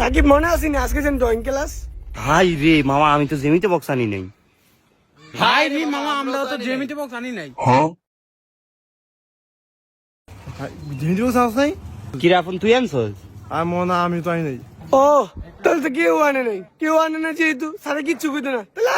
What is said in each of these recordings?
সাকিব মনে আসিনি আজকে যেন ড্রয়িং ক্লাস হাই রে মামা আমি তো জেমিতে বক্স আনি নাই। হাই রে মামা আমরা তো জেমিতে বক্স আনি নাই। হ্যাঁ। জেমিতে বক্স আস নাই কিরা আপন তুই আনছস? আর মনে আমি তো আনি নাই। ও। তাহলে তো কেউ আনে নাই কেউ আনে না যেহেতু সারা কিচ্ছু বুঝতে না। তাহলে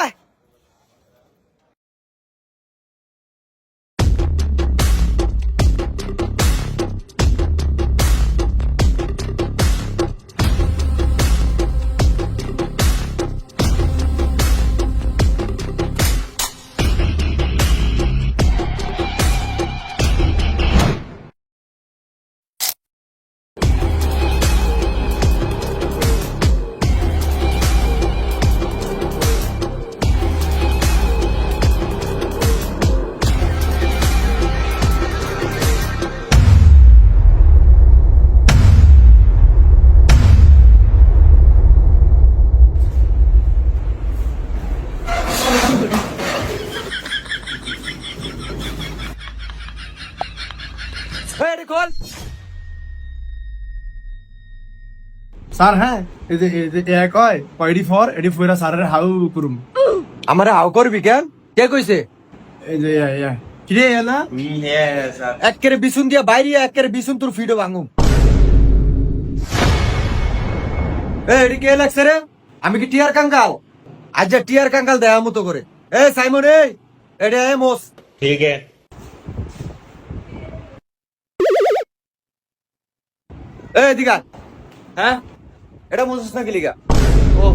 খোল স্যার হ্যাঁ এই যে এই যে এক হয় কয়ডি ফর এডি ফয়রা স্যারের হাউ করুম। আমারে হাও করবি কেন? কে কইছে? এই যে ইয়া ইয়া কিরে এলা একের বিছুন দিয়া বাইরে একের বিছুন তোর ফিডো ভাঙুম। এ এডি কে লাগছে রে? আমি কি টিয়ার কাঙ্গাল? আজ যা টিয়ার কাঙ্গাল দেয়া মতো করে। এ সাইমন এই এডি এ মোস ঠিক है এ দিগা হ্যাঁ? এটা মোসস না কি লিগা? ও।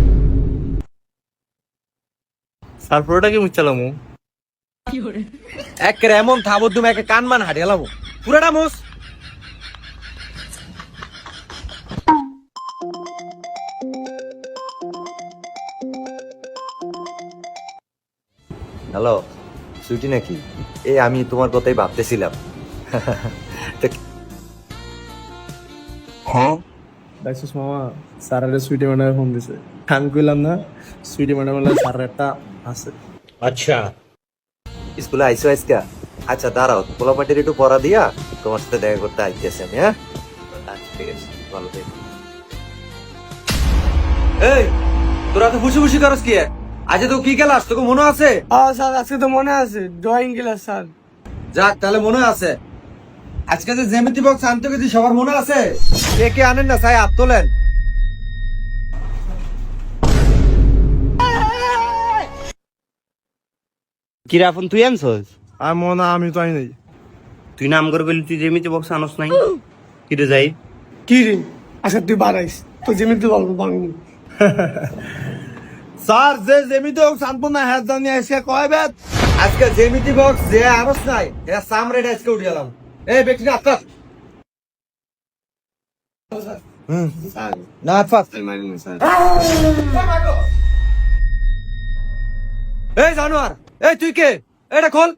স্যার কি মুচালামু একের এমন থাবর একে কান মান হাড়ে এলাম পুরাটা মোস হ্যালো সুইটি নাকি? এই আমি তোমার কথাই ভাবতেছিলাম। দেখছিস মামা স্যারের সুইটি ম্যাডামে ফোন দিছে। আমি কইলাম না সুইটি ম্যাডাম বলে স্যারের একটা আছে। স্কুলে আইসো আইসকা আচ্ছা দাঁড়াও পোলাপাটির একটু পড়া দিয়া তোমার সাথে দেখা করতে আইতেছি আমি হ্যাঁ? আচ্ছা ঠিক আছে ভালো থেকো। এই তোরা তো খুশি খুশি করস কি? আজ তো কি গেলাস তোকে মনে আছে? হ্যাঁ স্যার আজকে তো মনে আছে ড্রয়িং ক্লাস স্যার। যাক তাহলে মনে আছে। আজকে যে জ্যামিতি বক্স আনতে গেছি সবার মনে আছে? কে কে আনেন না সাই হাত তোলেন। কিরা তুই আনছস? আর মনে আমি তো আই নাই। তুই নাম করে বলি তুই জেমিতে বক্স আনস নাই? কিরে যাই? কি রে? আচ্ছা তুই বাড়াইস তো যেমনি বলব বাংলা স্যার যে জেমিতে হোক শান্তপূর্ণ হ্যাঁ জানি এসে কয় বেত? আজকে জ্যামিতি বক্স যে আরস নাই এটা সামরে আজকে উঠে গেলাম এই ব্যক্তি আটকা না আটকা এই জানোয়ার এই তুই কে? এটা খোল।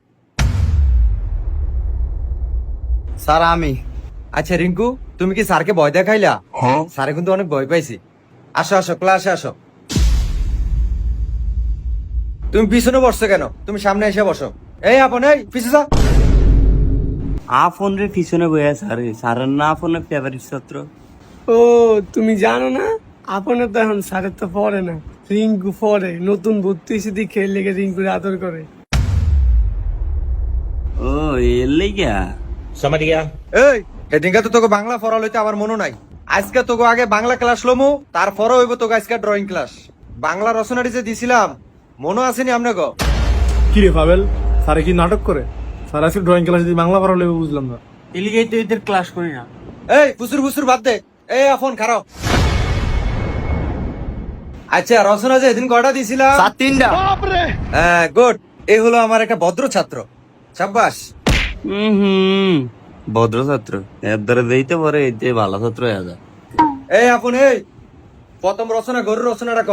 স্যার আমি। আচ্ছা রিঙ্কু তুমি কি স্যারকে ভয় দেখাইলা? হ্যাঁ। স্যারে কিন্তু অনেক ভয় পাইছি। আসো আসো ক্লাসে আসো। তুমি পিছনে বসছো কেন? তুমি সামনে এসে বসো। এই আপন এই পিছনে যা। আফন রে পিছনে বইয়া স্যার স্যারের না আফনের ফেভারিট ছাত্র ও তুমি জানো না? আপনার তো এখন স্যারের তো পড়ে না। রিঙ্কু পড়ে নতুন ভর্তি এসে দিয়ে খেয়ে লেগে রিঙ্কুর আদর করে। ও এর লেগা এই এদিনকে তো তোকে বাংলা পড়া লইতে আমার মনে নাই। আজকে তোকে আগে বাংলা ক্লাস লমু তারপরে হইব তোকে আজকে ড্রয়িং ক্লাস বাংলা রচনাটি যে দিছিলাম মনে আসেনি আপনি গো। কি রে পাবেল? স্যারে কি নাটক করে? স্যার আজকে ড্রয়িং ক্লাস বাংলা পড়ালে বুঝলাম না। এলিগেই তো এদের ক্লাস করি না। এই ফুসুর ফুসুর বাদ দে। এই ফোন খারাপ। আচ্ছা রচনা যে এদিন কয়টা দিছিলাম তিনটা। হ্যাঁ গুড এই হলো আমার একটা ভদ্র ছাত্র। সাব্বাস। হুম হুম। ভদ্র ছাত্র। এর দ্বারা দিতে পারে এই যে ভালো ছাত্র হয়ে যায়। এই আপন এই। প্রথম রচনা গরুর রচনাটা ক?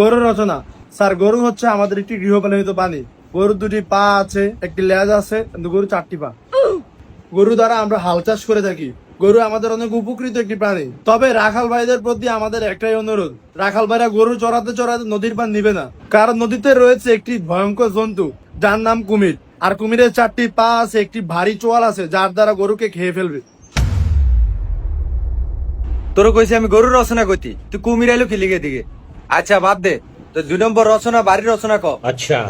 গরু রচনা। স্যার গরু হচ্ছে আমাদের একটি গৃহপালিত প্রাণী। গরুর দুটি পা আছে, একটি লেজ আছে, কিন্তু গরু চারটি পা। গরু দ্বারা আমরা হাল চাষ করে থাকি। গরু আমাদের অনেক উপকৃত একটি প্রাণী। তবে রাখাল ভাইদের প্রতি আমাদের একটাই অনুরোধ, রাখাল ভাইরা গরু চড়াতে চড়াতে নদীর পান নিবে না। কারণ নদীতে রয়েছে একটি ভয়ঙ্কর জন্তু, যার নাম কুমির। আর কুমিরের চারটি পা আছে, একটি ভারী চোয়াল আছে, যার দ্বারা গরুকে খেয়ে ফেলবে। তোর কইছি আমি গরুর রচনা করতি তুই কুমির আইলো কি লিগে দিকে আচ্ছা বাদ দে। তো দুই নম্বর রচনা বাড়ির রচনা ক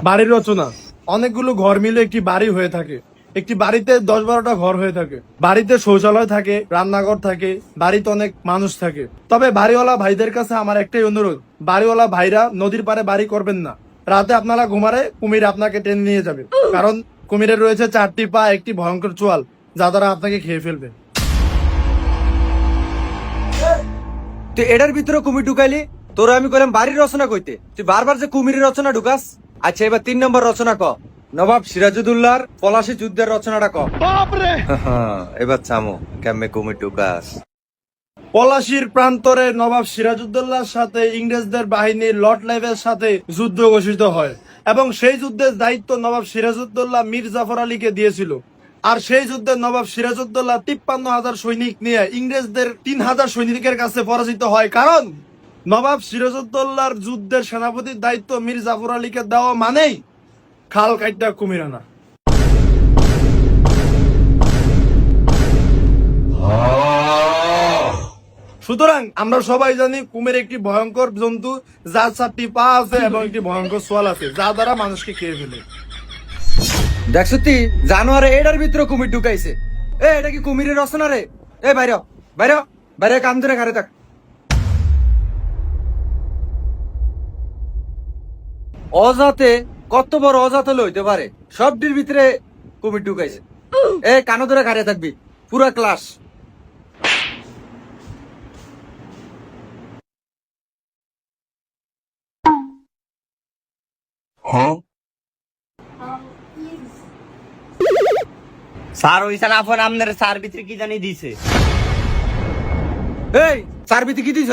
বাড়ির রচনা। অনেকগুলো ঘর মিলে একটি বাড়ি হয়ে থাকে। একটি বাড়িতে দশ বারোটা ঘর হয়ে থাকে। বাড়িতে শৌচালয় থাকে রান্নাঘর থাকে বাড়িতে অনেক মানুষ থাকে। তবে বাড়িওয়ালা ভাইদের কাছে আমার একটাই অনুরোধ বাড়িওয়ালা ভাইরা নদীর পারে বাড়ি করবেন না। রাতে আপনারা ঘুমারে কুমির আপনাকে টেনে নিয়ে যাবে। কারণ কুমিরের রয়েছে চারটি পা একটি ভয়ঙ্কর চোয়াল যা দ্বারা আপনাকে খেয়ে ফেলবে। তুই এটার ভিতরে কুমির ঢুকাইলি? তোর আমি কইলাম বাড়ির রচনা কইতে। তুই বারবার যে কুমিরের রচনা ঢুকাস? আচ্ছা এবার তিন নম্বর রচনা ক। নবাব সিরাজুদ্দৌলার পলাশী যুদ্ধের রচনাটা ক। হ্যাঁ, এবার চামো কেমনে কুমির ঢুকাস? পলাশির প্রান্তরে নবাব সিরাজউদ্দৌলার সাথে ইংরেজদের বাহিনী লর্ড লাইভের সাথে যুদ্ধ ঘোষিত হয় এবং সেই যুদ্ধের দায়িত্ব নবাব সিরাজউদ্দৌলা মীর জাফর আলীকে দিয়েছিল। আর সেই যুদ্ধে নবাব সিরাজউদ্দৌলা তিপ্পান্ন হাজার সৈনিক নিয়ে ইংরেজদের তিন হাজার সৈনিকের কাছে পরাজিত হয়। কারণ নবাব সিরাজউদ্দৌলার যুদ্ধের সেনাপতির দায়িত্ব মীর জাফর আলীকে দেওয়া মানেই খাল কাইটা কুমিরানা। সুতরাং আমরা সবাই জানি কুমির একটি ভয়ঙ্কর জন্তু, যার চারটি পা আছে এবং একটি ভয়ঙ্কর সোয়াল আছে যা দ্বারা মানুষকে খেয়ে ফেলে। দেখ সত্যি, জানোয়ারে এটার ভিতরে কুমির ঢুকাইছে। এ, এটা কি কুমিরের রচনা রে? এ, বাইরে বাইরে বাইরে কান ধরে ঘাড়ে থাক। অজাতে কত বড় অজাত হলে হইতে পারে? সবটির ভিতরে কুমির ঢুকাইছে। এ কানো ধরে ঘাড়ে থাকবি। পুরা ক্লাস। স্যার ওইখানে আপন আপনার স্যার ভিতরে কি জানি দিছে। এই চার ভিতরে কি দিছ?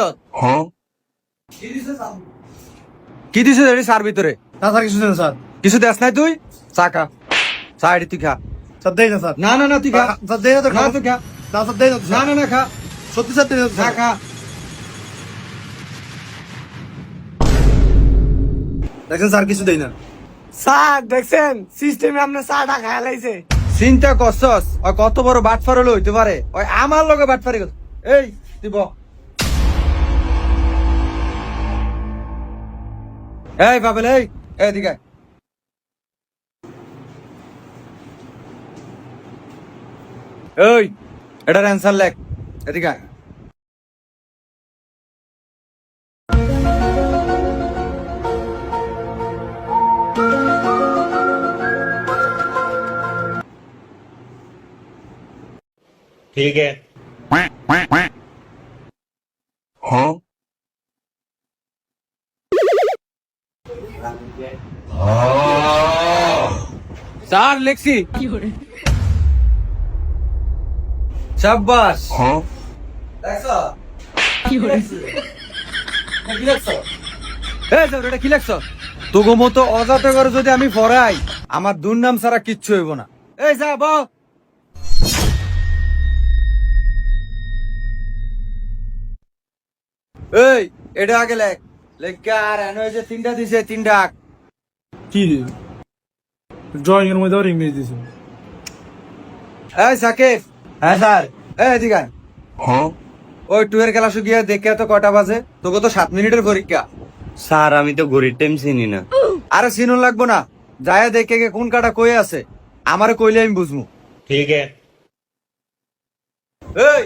কি দিছ রে চার ভিতরে? না স্যার কিছু দেন স্যার। কিছু দেখ নাই তুই? চা খা। চা এটি তুই খা। স্যার দেই না স্যার। না না না তুই খা। স্যার দেই না তো না খাব। তুই খা। না স্যার দেই না না না না খা। সত্যি স্যার দেই না খা খা। দেখেন স্যার কিছু দেই না। স্যার দেখছেন? সিস্টেমে আপনার চাটা খায়া লাইছে। চিন্তা করছস ওই কত বড় বাটফার হলে হইতে পারে? ওই আমার লগে বাটফারি এই তুই এই বাবেল এই এদিকে আয়। এই এটার অ্যান্সার লেখ এদিকে আয়। ठीक है স্যার লেখছি। সাব্বাস। কি লেখছো? এই এটা তোগো মতো অজাত করে যদি আমি পড়াই আমার দুর্নাম ছাড়া কিচ্ছু হইব না। এই যা বাও এই এটা আগে লেখ। লেখা আর এনে যে তিনটা দিছে তিনটা। কি ড্রয়িং এর মধ্যে আবার ইংরেজি দিয়েছে এই সাকিব হ্যাঁ স্যার এই এদিকে আয়। ওই টুয়ের খেলা শুকিয়ে দেখে তো কটা বাজে তোকে তো সাত মিনিটের পরীক্ষা স্যার আমি তো ঘড়ির টাইম চিনি না আরে সিনুন লাগবো না যায় দেখে গে কোন কাটা কই আছে আমারে কইলে আমি বুঝমু ठीक है এই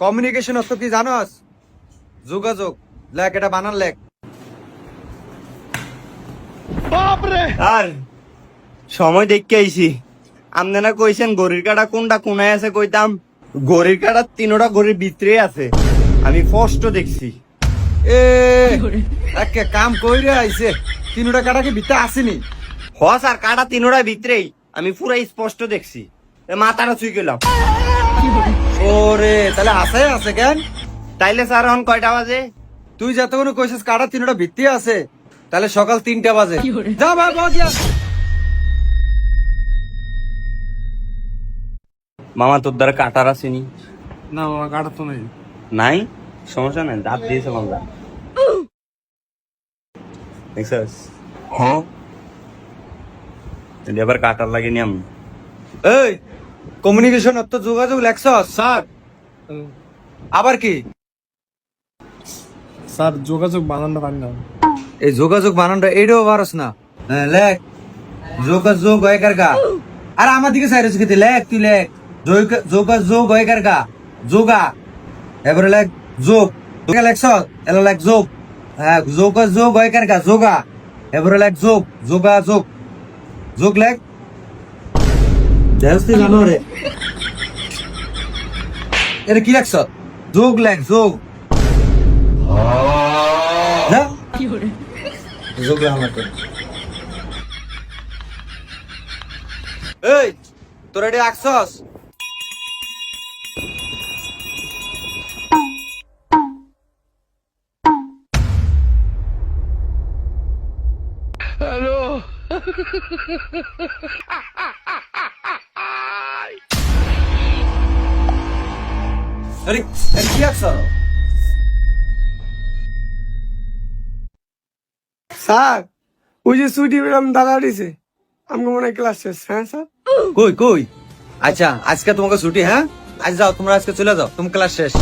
কমিউনিকেশন অত কি জানোস যোগাযোগ লেখ এটা বানান লেখ স্যার সময় দেখতে আইছি। আপনারা কইছেন গরির কাটা কোনটা কোনায় আছে কইতাম? গরির কাটা তিনোটা গরির ভিতরে আছে। আমি স্পষ্ট দেখছি। এ একে কাম কইরে আইছে। তিনটা কাটা কি ভিতরে আসেনি? হ স্যার কাটা তিনোটা ভিতরেই। আমি পুরো স্পষ্ট দেখছি। এ মাথাটা ছুই গেলাম। ওরে তাহলে আছে আছে কেন? তাইলে স্যার এখন কয়টা বাজে? তুই যতক্ষণ কইছিস কাটা তিনটা ভিত্তি আছে তাহলে সকাল তিনটা বাজে। যা ভাই মামা তোর দ্বারা কাটার আসেনি না? বাবা কাটা তো নেই। নাই? সমস্যা নাই দাঁত দিয়েছে মামলা দেখছিস? হ্যাঁ। এবার কাটার লাগেনি আমি। এই কমিউনিকেশন অত যোগাযোগ লেখছস স্যার। আবার কি? স্যার যোগাযোগ বানানো পারি না। এই যোগাযোগ বানানটা এইটাও পারস না। হ্যাঁ, লেখ। যোগাযোগ হয়কার গা আর আমার দিকে সাইরাস খেতে লেখ তুই লেখ। যোগ- যোগাযোগ হয়কার গা? যোগা এবারে লেখ যোগ লেখছ এলা লেখ যোগ হ্যাঁ যোগাযোগ হয়কার গা? যোগা এবারে লেখ যোগ যোগাযোগ যোগ লেখ দেখছি জানো রে। এটা কি লেখছ যোগ লেখ যোগ যোগ এই, তোরা এটা আঁকছস আরে কি স্যার ওই যে ছুটি পেলাম দাদা দিছে। আমাকে মনে হয় ক্লাস শেষ হ্যাঁ স্যার? কই কই? আচ্ছা আজকে তোমাকে ছুটি হ্যাঁ? আজ যাও তোমরা আজকে চলে যাও তুমি ক্লাস শেষ।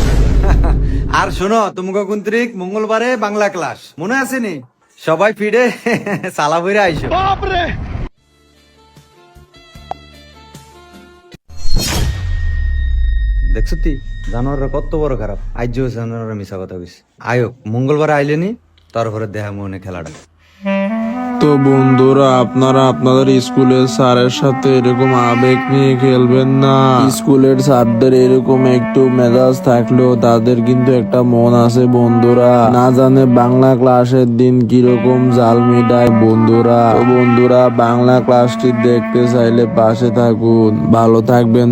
আর শোনো তোমাকে কুন্ত্রিক মঙ্গলবারে বাংলা ক্লাস মনে আছে নি? সবাই ফিরে। সালা বইরে আইসো। দেখছ তুই জানোয়াররা কত বড় খারাপ। আজ জানোয়াররা মিশা কথা কইস আয়োক মঙ্গলবার আইলেনি তারপরে দেহা মনে খেলাটা তো বন্ধুরা, আপনারা আপনাদের স্কুলের স্যারের সাথে এরকম আবেগ নিয়ে খেলবেন না। স্কুলের স্যারদের এরকম একটু মেজাজ থাকলেও তাদের কিন্তু একটা মন আছে বন্ধুরা। না জানে বাংলা ক্লাসের দিন কীরকম জাল মিটায় বন্ধুরা। বন্ধুরা, বাংলা ক্লাসটি দেখতে চাইলে পাশে থাকুন। ভালো থাকবেন